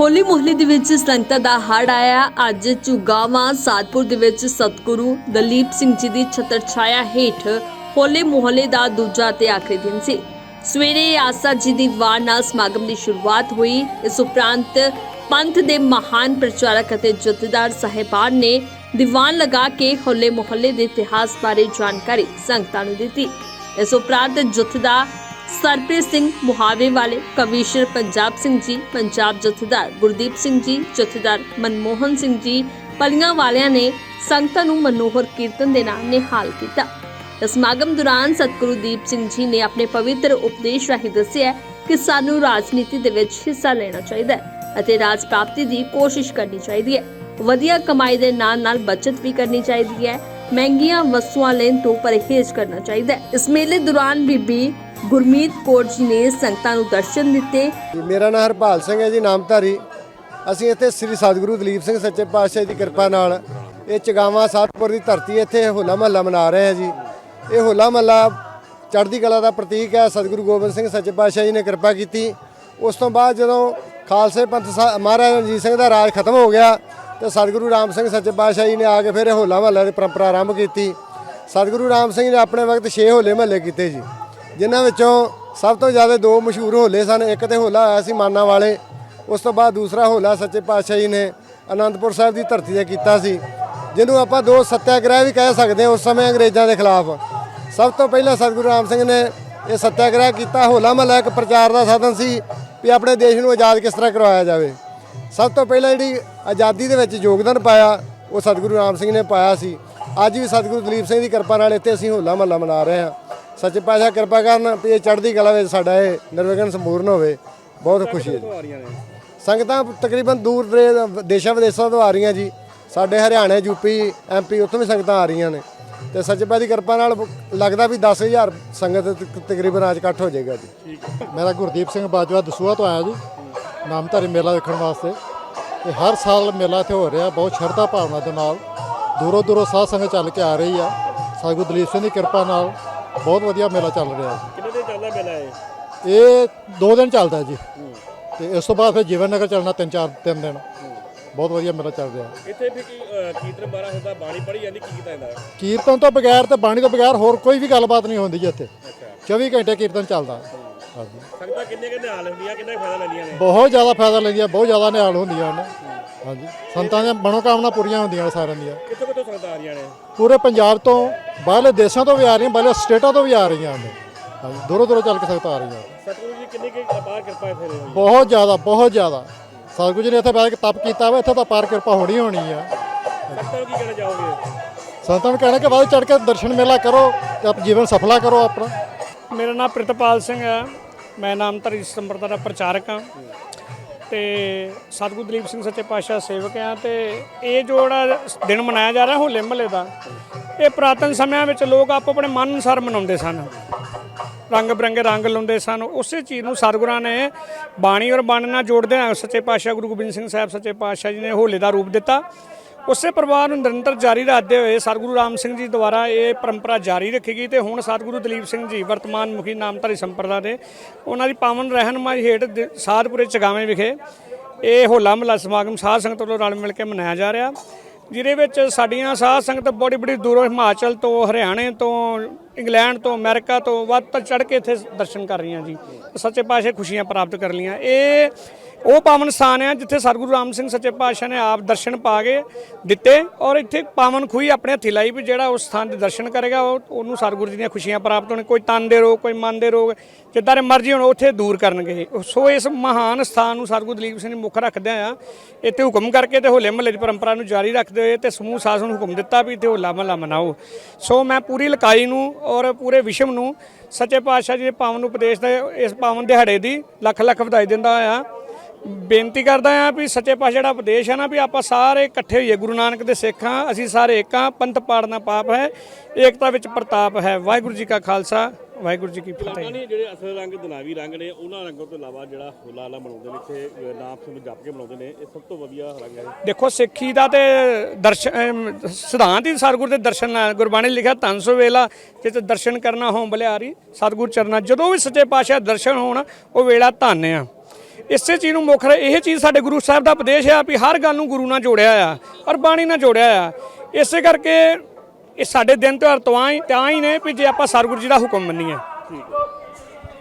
ਹੋਲੀ ਮੁਹੱਲੇ ਦੇ ਵਿੱਚ ਸੰਗਤਾਂ ਦਾ ਹੜ ਆਇਆ। ਅੱਜ ਚੁਗਾਵਾਂ ਸਾਦਪੁਰ ਦੇ ਵਿੱਚ ਸਤਿਗੁਰੂ ਦਲੀਪ ਸਿੰਘ ਜੀ ਦੀ ਛਤਰ ਛਾਇਆ ਹੇਠ ਹੋਲੇ ਮੁਹੱਲੇ ਦਾ ਦੂਜਾ ਤੇ ਆਖਰੀ ਦਿਨ ਸੀ। ਸਵੇਰੇ ਆਸਾ ਜੀ ਦੀ ਵਾਰ ਨਾਲ ਸਮਾਗਮ ਦੀ ਸ਼ੁਰੂਆਤ ਹੋਈ। ਇਸ ਉਪਰੰਤ ਪੰਥ ਦੇ ਮਹਾਨ ਪ੍ਰਚਾਰਕ ਅਤੇ ਜਥੇਦਾਰ ਸਾਹਿਬਾਨ ਨੇ ਦੀਵਾਨ ਲਗਾ ਕੇ ਹੋਲੇ ਮੁਹੱਲੇ ਦੇ ਇਤਿਹਾਸ ਬਾਰੇ ਜਾਣਕਾਰੀ ਸੰਗਤਾਂ ਨੂੰ ਦਿੱਤੀ। ਇਸ ਉਪਰੰਤ ਜਥੇਦਾਰ ਸਰਪ੍ਰੀਤ ਸਿੰਘ ਮੁਹਾਵੇ ਵਾਲੇ ਕਮਿਸ਼ਨਰ ਪੰਜਾਬ ਸਿੰਘ ਜੀ, ਪੰਜਾਬ ਜਥੇਦਾਰ ਗੁਰਦੀਪ ਸਿੰਘ ਜੀ, ਜਥੇਦਾਰ ਮਨਮੋਹਨ ਸਿੰਘ ਜੀ, ਪਲੀਆਂ ਵਾਲਿਆਂ ਨੇ ਸੰਗਤਾਂ ਨੂੰ ਮਨੋਹਰ ਕੀਰਤਨ ਦੇ ਨਾਲ ਨਿਹਾਲ ਕੀਤਾ। ਇਸ ਸਮਾਗਮ ਦੌਰਾਨ ਸਤਿਗੁਰੂ ਦੀਪ ਸਿੰਘ ਜੀ ਨੇ ਆਪਣੇ ਪਵਿੱਤਰ ਉਪਦੇਸ਼ ਰਾਹੀਂ ਦੱਸਿਆ ਕਿ ਸਾਨੂੰ ਰਾਜਨੀਤੀ ਦੇ ਵਿੱਚ ਹਿੱਸਾ ਲੈਣਾ ਚਾਹੀਦਾ ਹੈ ਅਤੇ ਰਾਜ ਪ੍ਰਾਪਤੀ ਦੀ ਕੋਸ਼ਿਸ਼ ਕਰਨੀ ਚਾਹੀਦੀ ਹੈ। ਵਧੀਆ ਕਮਾਈ ਦੇ ਨਾਲ ਨਾਲ ਬਚਤ ਵੀ ਕਰਨੀ ਚਾਹੀਦੀ ਹੈ ਮਹਿੰਗੀਆਂ ਵਸਤੂਆਂ ਲੈਣ ਤੋਂ ਪਰਹੇਜ਼ ਕਰਨਾ ਚਾਹੀਦਾ ਹੈ। ਇਸ ਮੇਲੇ ਦੌਰਾਨ ਬੀਬੀ ਗੁਰਮੀਤ ਕੌਰ ਜੀ ਨੇ ਸੰਗਤਾਂ ਨੂੰ ਦਰਸ਼ਨ ਦਿੱਤੇ। ਮੇਰਾ ਨਾਮ ਹਰਪਾਲ ਸਿੰਘ ਹੈ ਜੀ, ਨਾਮਧਾਰੀ। ਅਸੀਂ ਇੱਥੇ ਸ੍ਰੀ ਸਤਿਗੁਰੂ ਦਲੀਪ ਸਿੰਘ ਸੱਚੇ ਪਾਤਸ਼ਾਹ ਦੀ ਕਿਰਪਾ ਨਾਲ ਇਹ ਚਗਾਵਾਂ ਸਾਧਪੁਰ ਦੀ ਧਰਤੀ ਇੱਥੇ ਹੋਲਾ ਮਹੱਲਾ ਮਨਾ ਰਹੇ ਹਾਂ ਜੀ। ਇਹ ਹੋਲਾ ਮਹੱਲਾ ਚੜ੍ਹਦੀ ਕਲਾ ਦਾ ਪ੍ਰਤੀਕ ਹੈ। ਸਤਿਗੁਰੂ ਗੋਬਿੰਦ ਸਿੰਘ ਸੱਚੇ ਪਾਤਸ਼ਾਹ ਜੀ ਨੇ ਕਿਰਪਾ ਕੀਤੀ। ਉਸ ਤੋਂ ਬਾਅਦ ਜਦੋਂ ਖਾਲਸੇ ਪੰਥ ਸਾ- ਮਹਾਰਾਜਾ ਰਣਜੀਤ ਸਿੰਘ ਦਾ ਰਾਜ ਖਤਮ ਹੋ ਗਿਆ ਤੇ ਸਤਿਗੁਰੂ ਰਾਮ ਸਿੰਘ ਸੱਚੇ ਪਾਤਸ਼ਾਹ ਜੀ ਨੇ ਆ ਕੇ ਫਿਰ ਇਹ ਹੋਲਾ ਮਹੱਲਾ ਦੀ ਪਰੰਪਰਾ ਆਰੰਭ ਕੀਤੀ। ਸਤਿਗੁਰੂ ਰਾਮ ਸਿੰਘ ਨੇ ਆਪਣੇ ਵਕਤ 6 ਹੋਲੇ ਮਹੱਲੇ ਕੀਤੇ ਜੀ, ਜਿਨ੍ਹਾਂ ਵਿੱਚੋਂ ਸਭ ਤੋਂ ਜ਼ਿਆਦਾ ਦੋ ਮਸ਼ਹੂਰ ਹੋਲੇ ਸਨ, ਇੱਕ ਤੇ ਹੋਲਾ ਹੋਇਆ ਸੀ ਮਾਨਾ ਵਾਲੇ, ਉਸ ਤੋਂ ਬਾਅਦ ਦੂਸਰਾ ਹੋਲਾ ਸੱਚੇ ਪਾਤਸ਼ਾਹ ਜੀ ਨੇ ਅਨੰਦਪੁਰ ਸਾਹਿਬ ਦੀ ਧਰਤੀ ਤੇ ਕੀਤਾ ਸੀ, ਜਿਹਨੂੰ ਆਪਾਂ ਦੋ ਸੱਤਿਆਗ੍ਰਹਿ ਵੀ ਕਹਿ ਸਕਦੇ ਹਾਂ ਉਸ ਸਮੇਂ ਅੰਗਰੇਜ਼ਾਂ ਦੇ ਖਿਲਾਫ। ਸਭ ਤੋਂ ਪਹਿਲਾਂ ਸਤਿਗੁਰੂ ਰਾਮ ਸਿੰਘ ਨੇ ਇਹ ਸੱਤਿਆਗ੍ਰਹਿ ਕੀਤਾ, ਹੋਲਾ ਮਹੱਲਾ ਇੱਕ ਪ੍ਰਚਾਰ ਦਾ ਸਾਧਨ ਸੀ ਵੀ ਆਪਣੇ ਦੇਸ਼ ਨੂੰ ਆਜ਼ਾਦ ਕਿਸ ਤਰ੍ਹਾਂ ਕਰਵਾਇਆ ਜਾਵੇ। ਸਭ ਤੋਂ ਪਹਿਲਾਂ ਜਿਹੜੀ ਆਜ਼ਾਦੀ ਦੇ ਵਿੱਚ ਯੋਗਦਾਨ ਪਾਇਆ, ਉਹ ਸਤਿਗੁਰੂ ਰਾਮ ਸਿੰਘ ਨੇ ਪਾਇਆ ਸੀ। ਅੱਜ ਵੀ ਸਤਿਗੁਰੂ ਦਲੀਪ ਸਿੰਘ ਦੀ ਕਿਰਪਾ ਨਾਲ ਇੱਥੇ ਅਸੀਂ ਹੋਲਾ ਮਹੱਲਾ ਮਨਾ ਰਹੇ ਹਾਂ। ਸੱਚੇ ਪਾਤਸ਼ਾਹ ਕਿਰਪਾ ਕਰਨ ਵੀ ਇਹ ਚੜ੍ਹਦੀ ਕਲਾ ਵਿੱਚ ਸਾਡਾ ਇਹ ਨਿਰਵਿਘਨ ਸੰਪੂਰਨ ਹੋਵੇ। ਬਹੁਤ ਖੁਸ਼ੀ ਹੈ ਜੀ। ਸੰਗਤਾਂ ਤਕਰੀਬਨ ਦੂਰ ਦੇ ਦੇਸ਼ਾਂ ਵਿਦੇਸ਼ਾਂ ਤੋਂ ਆ ਰਹੀਆਂ ਜੀ। ਸਾਡੇ ਹਰਿਆਣਾ ਯੂਪੀ ਐਮਪੀ ਉੱਥੋਂ ਵੀ ਸੰਗਤਾਂ ਆ ਰਹੀਆਂ ਨੇ। ਤੇ ਸੱਚੇ ਪਾਤਸ਼ਾਹ ਦੀ ਕਿਰਪਾ ਨਾਲ ਲੱਗਦਾ ਵੀ 10000 ਸੰਗਤ ਤਕਰੀਬਨ ਅੱਜ ਇਕੱਠ ਹੋ ਜਾਏਗਾ ਜੀ। ਮੇਰਾ ਗੁਰਦੀਪ ਸਿੰਘ ਬਾਜਵਾ ਦਸੂਹਾ ਤੋਂ ਆਇਆ ਜੀ। ਨਾਮਧਾਰੀ ਮੇਲਾ ਵੇਖਣ ਵਾਸਤੇ। ਤੇ ਹਰ ਸਾਲ ਮੇਲਾ ਇੱਥੇ ਹੋ ਰਿਹਾ ਬਹੁਤ ਸ਼ਰਧਾ ਭਾਵਨਾ ਦੇ ਨਾਲ। ਦੂਰੋਂ ਦੂਰੋਂ ਸਾਧ ਸੰਗਤ ਚੱਲ ਕੇ ਆ ਰਹੀ ਆ। ਸਤਿਗੁਰੂ ਦਲੀਪ ਸਿੰਘ ਦੀ ਕਿਰਪਾ ਨਾਲ ਬਹੁਤ ਵਧੀਆ ਮੇਲਾ ਚੱਲ ਰਿਹਾ ਕਿੰਨੇ ਦਿਨ ਚੱਲਦਾ ਮੇਲਾ ਇਹ? ਇਹ ਦੋ ਦਿਨ ਚੱਲਦਾ ਜੀ। ਤੇ ਇਸ ਤੋਂ ਬਾਅਦ ਫਿਰ ਜੀਵਨ ਨਗਰ ਚੱਲਣਾ ਤਿੰਨ ਚਾਰ ਤਿੰਨ ਦਿਨ। ਬਹੁਤ ਵਧੀਆ ਮੇਲਾ ਚੱਲ ਰਿਹਾ। ਇੱਥੇ ਵੀ ਕੀ ਕੀਰਤਨ ਬਾਰਾ ਹੁੰਦਾ ਬਾਣੀ ਪੜ੍ਹੀ ਜਾਂਦੀ ਕੀ ਕੀਤਾ ਜਾਂਦਾ? ਕੀਰਤਨ ਤੋਂ ਬਗੈਰ ਤੇ ਬਾਣੀ ਤੋਂ ਬਗੈਰ ਹੋਰ ਕੋਈ ਵੀ ਗੱਲਬਾਤ ਨਹੀਂ ਹੁੰਦੀ ਜੀ ਇੱਥੇ। 24 ਘੰਟੇ ਕੀਰਤਨ ਚੱਲਦਾ। ਹਾਂਜੀ ਸੰਗਤਾਂ ਕਿੰਨੇ ਕਿੰਨੇ ਹਾਲ ਹੁੰਦੀਆਂ ਕਿੰਨਾ ਕੁ ਫਾਇਦਾ ਲੈਂਦੀਆਂ ਨੇ? ਬਹੁਤ ਜ਼ਿਆਦਾ ਫਾਇਦਾ ਲੈਂਦੀਆਂ ਬਹੁਤ ਜ਼ਿਆਦਾ ਨਿਹਾਲ ਹੁੰਦੀਆਂ ਨੇ ਹਾਂਜੀ। ਸੰਤਾਂ ਦੀਆਂ ਮਨੋਕਾਮਨਾ ਪੂਰੀਆਂ ਹੁੰਦੀਆਂ ਨੇ ਸਾਰਿਆਂ ਦੀਆਂ। ਕਿੱਥੋਂ ਕਿੱਥੋਂ ਸੰਗਤਾਂ ਆ ਰਹੀਆਂ ਨੇ? ਪੂਰੇ ਪੰਜਾਬ ਤੋਂ ਬਾਹਰਲੇ ਦੇਸ਼ਾਂ ਤੋਂ ਵੀ ਆ ਰਹੀਆਂ ਬਾਹਰਲੇ ਸਟੇਟਾਂ ਤੋਂ ਵੀ ਆ ਰਹੀਆਂ ਨੇ। ਹਾਂਜੀ ਦੂਰੋਂ ਦੂਰੋਂ ਚੱਲ ਕੇ ਸੰਗਤਾਂ ਆ ਰਹੀਆਂ। ਸਤਿਗੁਰੂ ਜੀ ਕਿੰਨੀ ਕਿ ਅਪਾਰ ਕਿਰਪਾ ਇੱਥੇ ਰਹੀ ਬਹੁਤ ਜ਼ਿਆਦਾ ਬਹੁਤ ਜ਼ਿਆਦਾ। ਸਤਿਗੁਰੂ ਜੀ ਨੇ ਇੱਥੇ ਬੈਠ ਕੇ ਤਪ ਕੀਤਾ ਵਾ ਇੱਥੇ ਤਾਂ ਪਾਰ ਕਿਰਪਾ ਹੋਣੀ ਹੋਣੀ ਆ। ਸੰਗਤਾਂ ਨੂੰ ਕੀ ਕਹਿਣਾ ਚਾਹੋਗੇ? ਸੰਤਾਂ ਨੂੰ ਕਹਿਣਾ ਕਿ ਵੱਧ ਚੜ ਕੇ ਦਰਸ਼ਨ ਮੇਲਾ ਕਰੋ ਤੇ ਆਪ ਜੀਵਨ ਸਫਲਾ ਕਰੋ ਆਪਣਾ। ਮੇਰਾ ਨਾਮ ਪ੍ਰਿਤਪਾਲ ਸਿੰਘ ਹੈ। ਮੈਂ ਨਾਮਧਾਰੀ ਸੰਪਰਦਾ ਦਾ ਪ੍ਰਚਾਰਕ ਹਾਂ ਤੇ ਸਤਿਗੁਰੂ ਦਲੀਪ ਸਿੰਘ ਸੱਚੇ ਪਾਤਸ਼ਾਹ ਸੇਵਕ ਹਾਂ ਤੇ ਇਹ ਜੋ ਜਿਹੜਾ ਦਿਨ ਮਨਾਇਆ ਜਾ ਰਿਹਾ ਹੋਲੇ ਮਹੱਲੇ ਦਾ, ਇਹ ਪੁਰਾਤਨ ਸਮਿਆਂ ਵਿੱਚ ਲੋਕ ਆਪੋ ਆਪਣੇ ਮਨ ਅਨੁਸਾਰ ਮਨਾਉਂਦੇ ਸਨ। ਰੰਗ ਬਰੰਗੇ ਰੰਗ ਲਾਉਂਦੇ ਸਨ। ਉਸੇ ਚੀਜ਼ ਨੂੰ ਸਤਿਗੁਰਾਂ ਨੇ ਬਾਣੀ ਔਰ ਬਾਣੀ ਨਾਲ ਜੋੜਦੇ ਆ ਸੱਚੇ ਪਾਤਸ਼ਾਹ ਗੁਰੂ ਗੋਬਿੰਦ ਸਿੰਘ ਸਾਹਿਬ ਸੱਚੇ ਪਾਤਸ਼ਾਹ ਜੀ ਨੇ ਹੋਲੇ ਦਾ ਰੂਪ ਦਿੱਤਾ। ਉਸੇ ਪਰਿਵਾਰ ਨੂੰ ਨਿਰੰਤਰ ਜਾਰੀ ਰੱਖਦੇ ਹੋਏ ਸਤਿਗੁਰੂ ਰਾਮ ਸਿੰਘ ਜੀ ਦੁਆਰਾ ਇਹ ਪਰੰਪਰਾ ਜਾਰੀ ਰੱਖੀ ਗਈ ਤੇ ਹੁਣ ਸਤਿਗੁਰੂ ਦਲੀਪ ਸਿੰਘ ਜੀ ਵਰਤਮਾਨ ਮੁਖੀ ਨਾਮਧਾਰੀ ਸੰਪਰਦਾ ਦੇ ਉਹਨਾਂ ਦੀ ਪਾਵਨ ਰਹਿਨਮਾਈ ਹੇਠ ਦ- ਸਾਧਪੁਰੇ ਚਗਾਵੇਂ ਵਿਖੇ ਇਹ ਹੋਲਾ ਮਹੱਲਾ ਸਮਾਗਮ ਸਾਧ ਸੰਗਤ ਵੱਲੋਂ ਰਲ ਮਿਲ ਕੇ ਮਨਾਇਆ ਜਾ ਰਿਹਾ। ਜਿਹਦੇ ਵਿੱਚ ਸਾਡੀਆਂ ਸਾਧ ਸੰਗਤ ਬੜੀ ਬੜੀ ਦੂਰੋਂ ਹਿਮਾਚਲ ਤੋਂ, ਹਰਿਆਣੇ ਤੋਂ, ਇੰਗਲੈਂਡ ਤੋਂ, ਅਮਰੀਕਾ ਤੋਂ ਵੱਧ ਤੋਂ ਚੜ ਕੇ ਇੱਥੇ ਦਰਸ਼ਨ ਕਰ ਰਹੀਆਂ ਜੀ। ਸੱਚੇ ਪਾਤਸ਼ਾਹ ਖੁਸ਼ੀਆਂ ਪ੍ਰਾਪਤ ਕਰ ਲੀਆਂ ਇਹ ਉਹ ਪਾਵਨ ਸਥਾਨ ਹੈ ਜਿੱਥੇ ਸਤਿਗੁਰੂ ਰਾਮ ਸਿੰਘ ਸੱਚੇ ਪਾਤਸ਼ਾਹ ਨੇ ਆਪ ਦਰਸ਼ਨ ਪਾ ਕੇ ਦਿੱਤੇ ਔਰ ਇੱਥੇ ਪਾਵਨ ਖੂਹੀ ਆਪਣੇ ਹੱਥੀ ਲਾਈ ਵੀ ਜਿਹੜਾ ਉਸ ਸਥਾਨ ਦੇ ਦਰਸ਼ਨ ਕਰੇਗਾ, ਉਹ ਉਹਨੂੰ ਸਤਿਗੁਰੂ ਜੀ ਦੀਆਂ ਖੁਸ਼ੀਆਂ ਪ੍ਰਾਪਤ ਹੋਣ, ਕੋਈ ਤਨ ਦੇ ਰੋਗ, ਕੋਈ ਮਨ ਦੇ ਰੋਗ, ਜਿੱਦਾਂ ਦੇ ਮਰਜ਼ੀ ਹੋਣ ਉੱਥੇ ਦੂਰ ਕਰਨਗੇ। ਸੋ ਇਸ ਮਹਾਨ ਸਥਾਨ ਨੂੰ ਸਤਿਗੁਰੂ ਦਲੀਪ ਸਿੰਘ ਨੇ ਮੁੱਖ ਰੱਖਦਿਆਂ ਆ। ਇੱਥੇ ਹੁਕਮ ਕਰਕੇ ਤੇ ਹੋਲੇ ਮਹੱਲੇ ਦੀ ਪਰੰਪਰਾ ਨੂੰ ਜਾਰੀ ਰੱਖਦੇ ਹੋਏ ਤੇ ਸਮੂਹ ਸਾਧ ਨੂੰ ਹੁਕਮ ਦਿੱਤਾ ਵੀ ਇੱਥੇ ਹੋਲਾ ਮਹੱਲਾ ਮਨਾਓ। ਸੋ ਮੈਂ ਪੂਰੀ ਲਕਾਈ ਨੂੰ ਔਰ ਪੂਰੇ ਵਿਸ਼ਵ ਨੂੰ ਸੱਚੇ ਪਾਤਸ਼ਾਹ ਜੀ ਦੇ ਪਾਵਨ ਉਪਦੇਸ਼ ਦੇ ਇਸ ਪਾਵਨ ਦਿਹਾੜੇ ਦੀ ਲੱਖ ਲੱਖ ਵਧਾਈ ਦਿੰਦਾ ਆ ਬੇਨਤੀ ਕਰਦਾ ਆ ਵੀ ਸੱਚੇ ਪਾਤਸ਼ਾਹ ਜਿਹੜਾ ਉਪਦੇਸ਼ ਹੈ ਨਾ ਵੀ ਆਪਾਂ ਸਾਰੇ ਇਕੱਠੇ ਹੋਈਏ ਗੁਰੂ ਨਾਨਕ ਦੇ ਸਿੱਖ ਹਾਂ ਅਸੀਂ ਸਾਰੇ ਇੱਕ ਹਾਂ ਪੰਥ ਪਾੜਨਾ ਪਾਪ ਹੈ ਏਕਤਾ ਵਿੱਚ ਪ੍ਰਤਾਪ ਹੈ। ਵਾਹਿਗੁਰੂ ਜੀ ਕਾ ਖਾਲਸਾ ਵਾਹਿਗੁਰੂ ਜੀ ਕੀ ਫਤਿਹ। ਨਹੀਂ ਜਿਹੜੇ ਅਸਲ ਰੰਗ ਦੁਨਾਵੀ ਰੰਗ ਨੇ ਉਹਨਾਂ ਰੰਗਾਂ ਤੋਂ ਇਲਾਵਾ ਜਿਹੜਾ ਹੋਲਾ ਵਾਲਾ ਮਨਾਉਂਦੇ ਨੇ ਇੱਥੇ ਨਾਮ ਸਿੰਘ ਜਪ ਕੇ ਮਨਾਉਂਦੇ ਨੇ ਇਹ ਸਭ ਤੋਂ ਵਧੀਆ ਰੰਗ ਹੈ। ਦੇਖੋ ਸਿੱਖੀ ਦਾ ਤੇ ਦਰਸ਼ਨ ਸਿਧਾਂਤ ਹੀ ਸਤਿਗੁਰ ਦੇ ਦਰਸ਼ਨ ਨਾਲ ਗੁਰਬਾਣੀ ਲਿਖਿਆ ਧੰਨ ਸੋ ਵੇਲਾ ਜਿਤ ਦਰਸ਼ਨ ਕਰਨਾ ਹੋਂ ਬਲਿਆਰੀ ਸਤਿਗੁਰ ਚਰਨਾ ਜਦੋਂ ਵੀ ਸੱਚੇ ਪਾਤਸ਼ਾਹ ਦਰਸ਼ਨ ਹੋਣ ਉਹ ਵੇਲਾ ਧੰਨ ਆ। ਇਸੇ ਚੀਜ਼ ਨੂੰ ਮੁੱਖ ਰ- ਇਹ ਚੀਜ਼ ਸਾਡੇ ਗੁਰੂ ਸਾਹਿਬ ਦਾ ਉਪਦੇਸ਼ ਆ ਵੀ ਹਰ ਗੱਲ ਨੂੰ ਗੁਰੂ ਨਾਲ ਜੋੜਿਆ ਆ ਔਰ ਬਾਣੀ ਨਾਲ ਜੋੜਿਆ ਆ। ਇਸੇ ਕਰਕੇ ਇਹ ਸਾਡੇ ਦਿਨ ਤਿਉਹਾਰ ਤਾਂ ਹੀ ਤਾਂ ਹੀ ਨੇ ਵੀ ਜੇ ਆਪਾਂ ਸਤਿਗੁਰੂ ਜੀ ਦਾ ਹੁਕਮ ਮੰਨੀਏ। ਠੀਕ